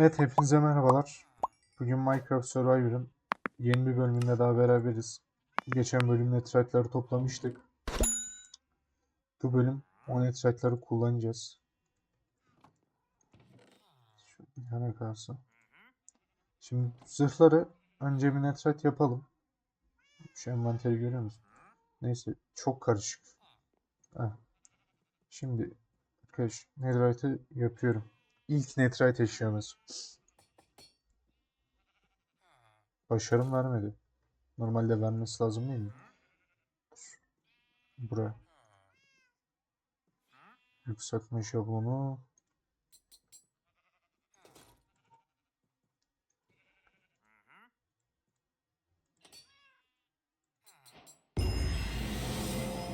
Evet hepinize merhabalar. Bugün Minecraft Survivor'ın yeni bir bölümünde daha beraberiz. Geçen bölüm netherite'ları toplamıştık. Bu bölüm o netherite'ları kullanacağız. Şu tane kalsın. Şimdi zırhları önce bir netherite yapalım. Şu envanteri görüyor musun? Neyse çok karışık. Heh. Şimdi arkadaş netherite'ı yapıyorum. İlk netherite eşyamız. Başarım vermedi. Normalde vermesi lazım değil mi? Buraya. Yükseltme şablonu.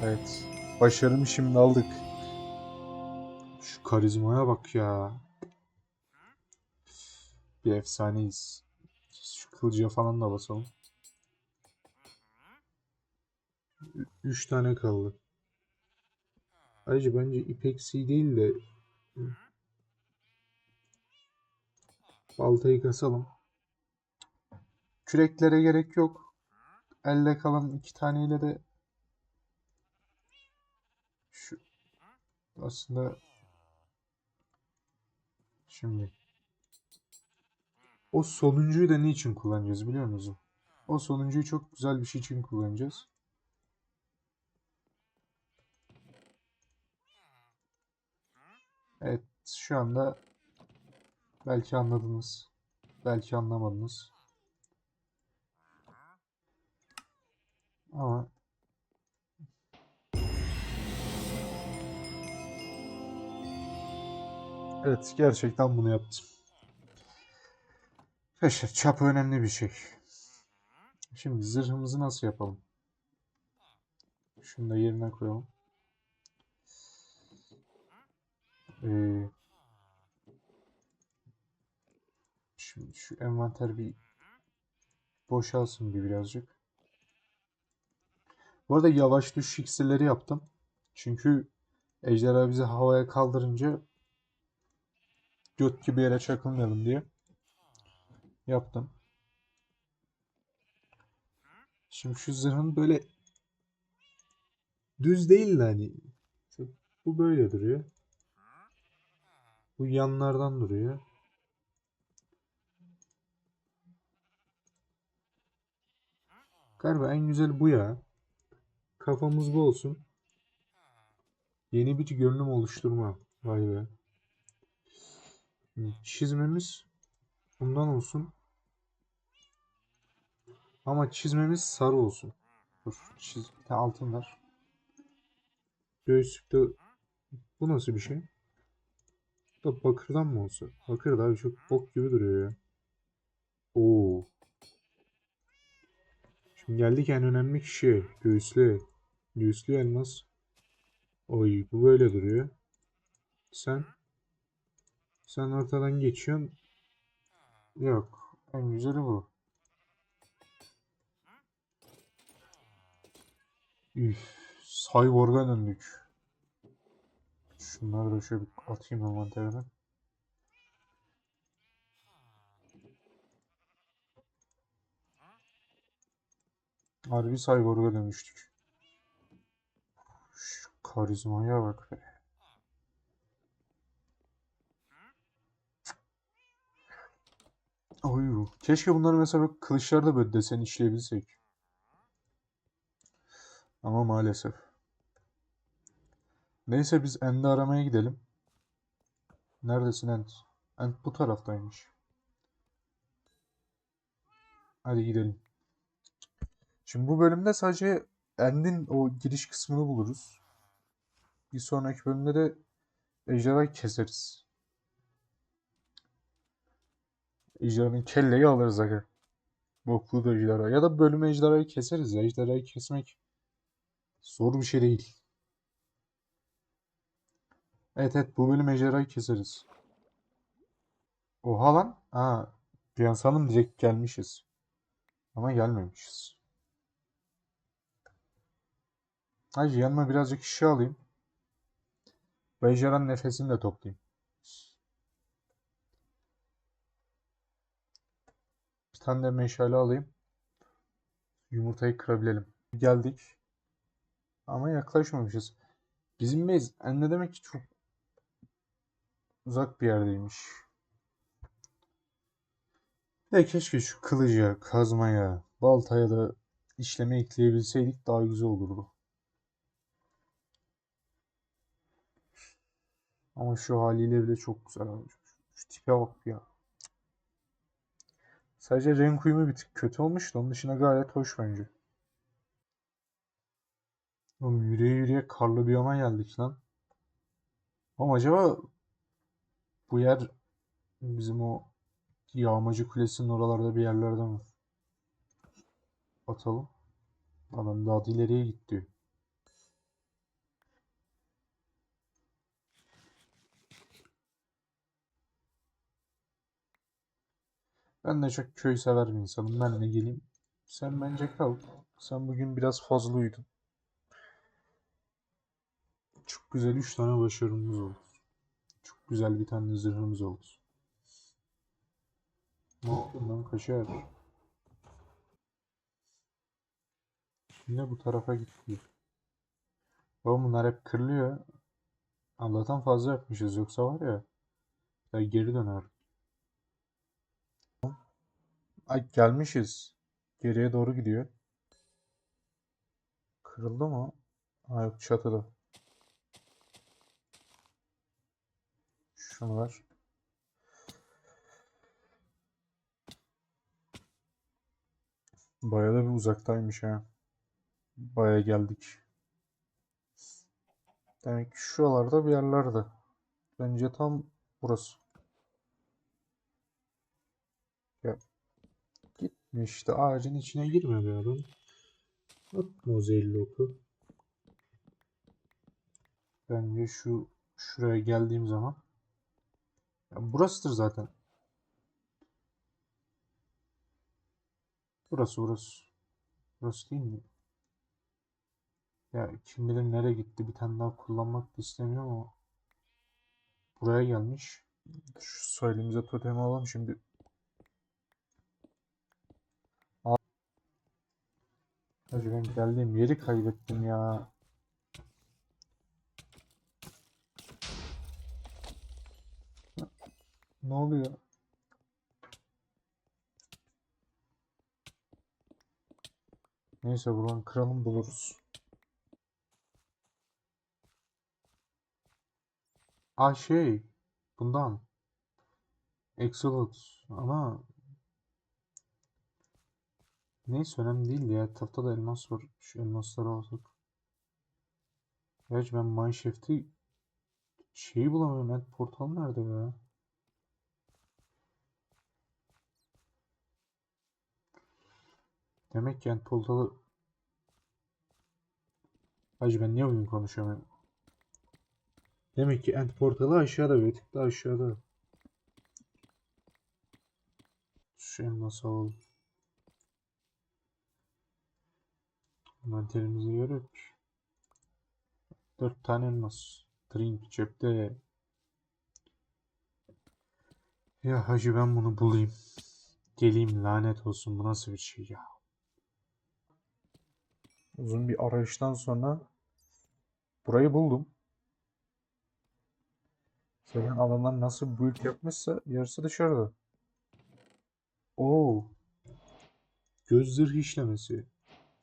Evet. Başarımı şimdi aldık. Şu karizmaya bak ya. Bir efsaneyiz. Şu kılıcıya falan da basalım. Ü- Üç tane kaldı. Ayrıca bence ipeksi değil de baltayı kasalım. Küreklere gerek yok. Elde kalan iki taneyle de şu aslında şimdi o sonuncuyu da ne için kullanacağız biliyor musun? O sonuncuyu çok güzel bir şey için kullanacağız. Evet, şu anda belki anladınız, belki anlamadınız. Ama evet, gerçekten bunu yaptım. Arkadaşlar çap önemli bir şey. Şimdi zırhımızı nasıl yapalım? Şunu da yerine koyalım. Ee, şimdi şu envanter bir boşalsın bir birazcık. Bu arada yavaş düşüş iksirleri yaptım. Çünkü ejderha bizi havaya kaldırınca göt gibi yere çakılmayalım diye yaptım. Şimdi şu zırhın böyle düz değil de hani bu böyle duruyor. Bu yanlardan duruyor. Galiba en güzel bu ya. Kafamız bu olsun. Yeni bir görünüm oluşturma. Vay be. Çizmemiz bundan olsun. Ama çizmemiz sarı olsun. Dur, çiz, bir tane altın ver. Göğüslükte bu nasıl bir şey? Bu da bakırdan mı olsa? Bakır da abi çok bok gibi duruyor ya. Oo. Şimdi geldik en önemli kişi. Göğüslü. Göğüslü elmas. Oy bu böyle duruyor. Sen sen ortadan geçiyorsun. Yok. En güzeli bu. Üf. Cyborg'a döndük. Şunları da şöyle bir atayım envanterine. Harbi Cyborg'a dönüştük. Şu karizmaya bak be. Oy, keşke bunları mesela böyle kılıçlarda böyle desen işleyebilsek. Ama maalesef. Neyse biz End'i aramaya gidelim. Neredesin End? End bu taraftaymış. Hadi gidelim. Şimdi bu bölümde sadece End'in o giriş kısmını buluruz. Bir sonraki bölümde de ejderhayı keseriz. Ejderhanın kelleyi alırız aga. Boklu da ejderha. Ya da bölüm ejderhayı keseriz ya. Ejderhayı kesmek zor bir şey değil. Evet evet bu bölüm ejderhayı keseriz. Oha lan. Aa, bir an direkt gelmişiz. Ama gelmemişiz. Hacı yanıma birazcık işe alayım. Ve ejderhanın nefesini de toplayayım. Tane de meşale alayım. Yumurtayı kırabilelim. Geldik. Ama yaklaşmamışız. Bizim base yani ne demek ki çok uzak bir yerdeymiş. Ya keşke şu kılıca, kazmaya, baltaya da işleme ekleyebilseydik daha güzel olurdu. Ama şu haliyle bile çok güzel abi. Şu tipe bak ya. Sadece renk uyumu bir tık kötü olmuş da onun dışında gayet hoş bence. Oğlum yürüye yürüye karlı biyoma geldik lan. Ama acaba bu yer bizim o yağmacı kulesinin oralarda bir yerlerde mi? Atalım. Adam daha da ileriye gitti. Ben de çok köy sever bir insanım. Ben de geleyim. Sen bence kal. Sen bugün biraz fazla uyudun. Çok güzel 3 tane başarımız oldu. Çok güzel bir tane zırhımız oldu. Ne yaptın lan kaşar? Şimdi bu tarafa gitti. Oğlum bunlar hep kırılıyor. Allah'tan fazla yapmışız yoksa var ya. Ya geri döner. Ay gelmişiz. Geriye doğru gidiyor. Kırıldı mı? Ha yok çatıda. Şunu ver. Bayağı da bir uzaktaymış ha. Bayağı geldik. Demek ki şuralarda bir yerlerde. Bence tam burası. Ya gitme işte ağacın içine girme be adam. Atma o zehirli oku. Bence şu şuraya geldiğim zaman ya burasıdır zaten. Burası burası. Burası değil mi? Ya kim bilir nereye gitti. Bir tane daha kullanmak da istemiyorum ama buraya gelmiş. Şu söylediğimize totemi alalım şimdi. Hacı ben geldiğim yeri kaybettim ya. Ne oluyor? Neyse buradan kıralım buluruz. Aa şey bundan Exolot ama neyse önemli değil ya. Etrafta da elmas var. Şu elmasları alsak. Gerçi ben Mineshaft'i şeyi bulamıyorum End portal nerede be? Demek ki portalı Hacı ben niye bugün konuşamıyorum? Demek ki End portalı aşağıda bir tık daha aşağıda. Şu elması alalım Manterimizi görüyoruz. Dört tane elmas. Drink cepte. Ya hacı ben bunu bulayım. Geleyim lanet olsun bu nasıl bir şey ya. Uzun bir arayıştan sonra burayı buldum. Zaten adamlar nasıl build yapmışsa yarısı dışarıda. Oo. Göz zırh işlemesi.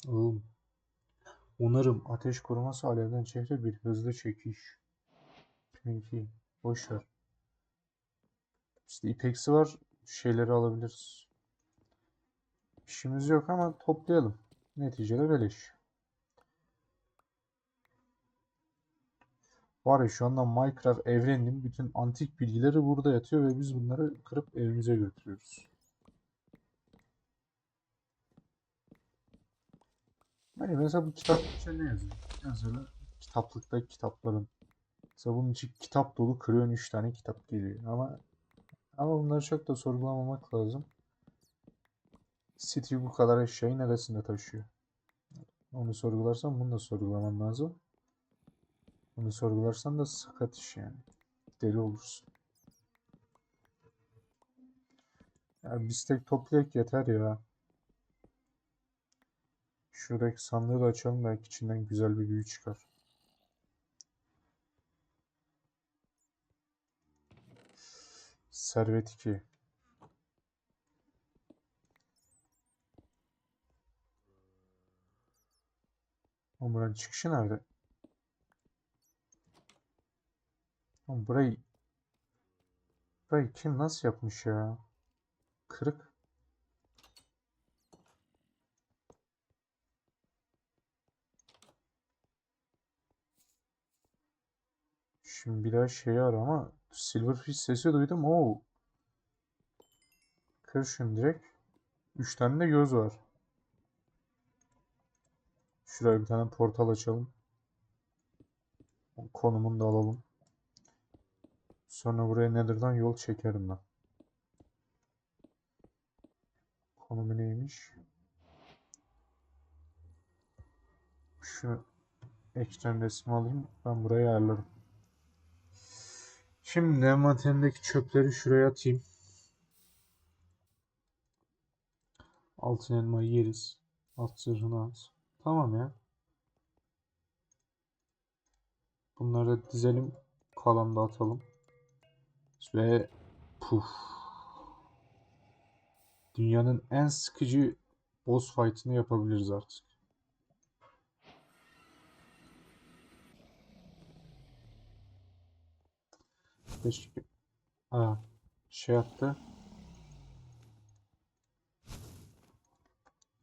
Oğlum. Onarım. Ateş koruması alevden çehre bir hızlı çekiş. Peki. Boş ver. İşte ipeksi var. Şeyleri alabiliriz. İşimiz yok ama toplayalım. Neticede beleş. Var ya şu anda Minecraft evreninin bütün antik bilgileri burada yatıyor ve biz bunları kırıp evimize götürüyoruz. Hani mesela bu kitap içinde ne yazıyor? Mesela kitaplıktaki kitapların. Mesela bunun için kitap dolu kırıyorsun 3 tane kitap geliyor. Ama ama bunları çok da sorgulamamak lazım. City bu kadar eşyayı neresinde taşıyor? Onu sorgularsan bunu da sorgulaman lazım. Bunu sorgularsan da sakat iş yani. Deli olursun. Ya biz tek toplayak yeter ya. Şuradaki sandığı da açalım belki içinden güzel bir büyü çıkar. Servet 2. Oğlum buranın çıkışı nerede? Oğlum burayı burayı kim nasıl yapmış ya? Kırık. Şimdi bir daha şeyi ara ama Silverfish sesi duydum. Oo. Kır şunu direkt. Üç tane de göz var. Şuraya bir tane portal açalım. Konumunu da alalım. Sonra buraya Nether'dan yol çekerim ben. Konumu neymiş? Şu ekran resmi alayım. Ben buraya ayarlarım. Şimdi envanterimdeki çöpleri şuraya atayım. Altın elmayı yeriz. Alt zırhını at. Tamam ya. Bunları da dizelim. Kalanı da atalım. Ve puf. Dünyanın en sıkıcı boss fight'ını yapabiliriz artık. Keşke. Aa, şey yaptı.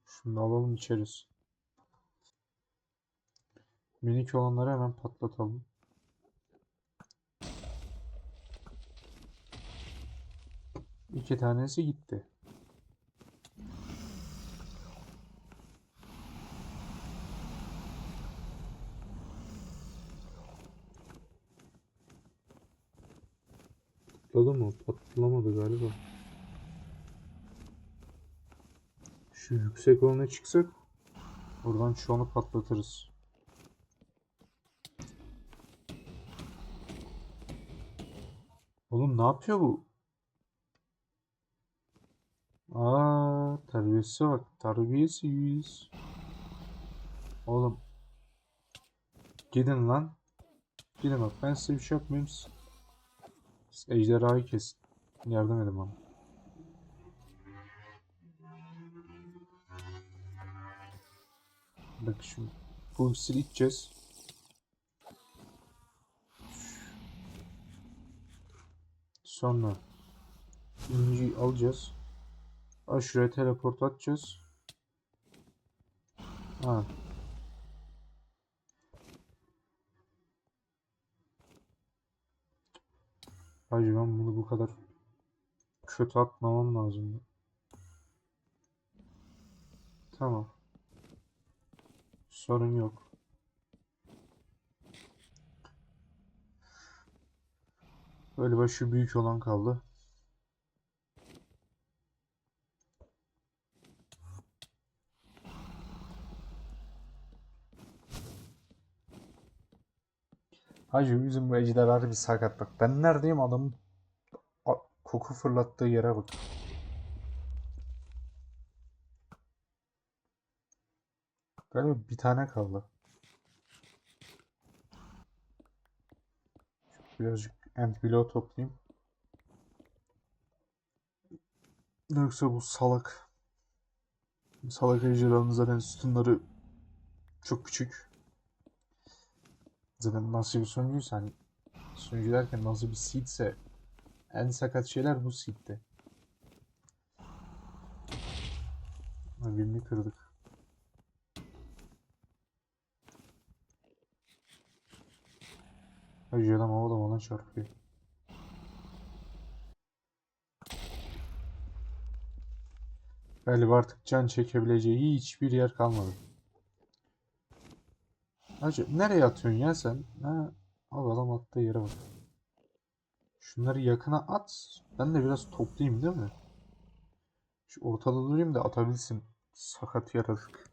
Şunu alalım içeriz. Minik olanları hemen patlatalım. İki tanesi gitti. Patladı mı? Patlamadı galiba. Şu yüksek olana çıksak oradan şu anı patlatırız. Oğlum ne yapıyor bu? Aa, terbiyesize bak. Terbiyesiz. Oğlum. Gidin lan. Gidin bak. Ben size bir şey yapmayayım. Ejderhayı kesin. Yardım edin bana. Bak şimdi. Bu iksiri içeceğiz. Sonra inciyi alacağız. Aşırıya teleport atacağız. Ha. Hacı ben bunu bu kadar kötü atmamam lazım. Tamam. Sorun yok. Galiba şu büyük olan kaldı. Hacı bizim bu ejderhaları bir sakat bak. Ben neredeyim adamın koku fırlattığı yere bak. Galiba bir tane kaldı. Birazcık ant bloğu toplayayım. Yoksa bu salak. Salak ejderhanın zaten sütunları çok küçük. Zaten nasıl bir sunucuysa hani sunucu derken nasıl bir seedse en sakat şeyler bu seed'de. Birini kırdık. Hacı adam havada bana çarpıyor. Galiba artık can çekebileceği hiçbir yer kalmadı. Hacı nereye atıyorsun ya sen? Ha, al adam attığı yere bak. Şunları yakına at. Ben de biraz toplayayım değil mi? Şu ortada durayım da atabilsin. Sakat yaratık.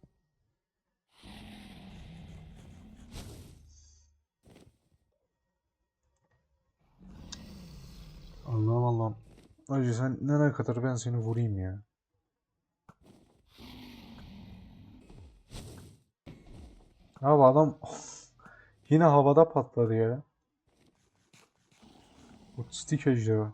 Allah'ım Allah'ım. Acı sen nereye kadar ben seni vurayım ya. Abi adam yine havada patladı ya. Otistik ejderha.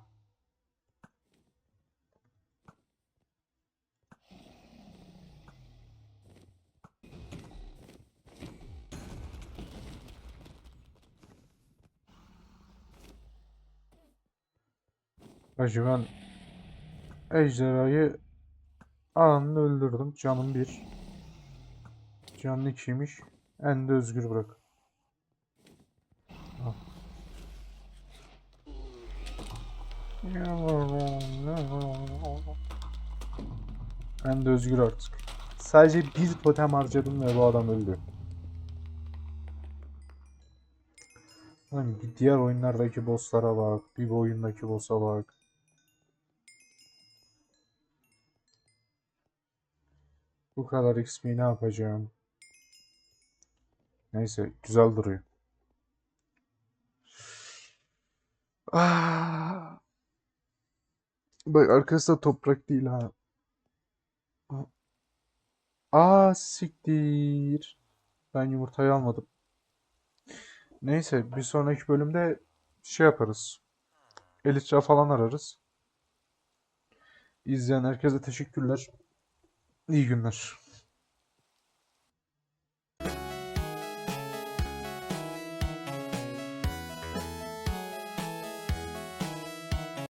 Hacı ben ejderhayı anında öldürdüm. Canım bir. Canlı ikiymiş. En özgür bırak. En özgür artık. Sadece bir totem harcadım ve bu adam öldü. Lan diğer oyunlardaki bosslara bak. Bir bu oyundaki boss'a bak. Bu kadar XP ne yapacağım? Neyse güzel duruyor. Ah. Bak arkası da toprak değil ha. Aa siktir. Ben yumurtayı almadım. Neyse bir sonraki bölümde şey yaparız. Elitra falan ararız. İzleyen herkese teşekkürler. İyi günler.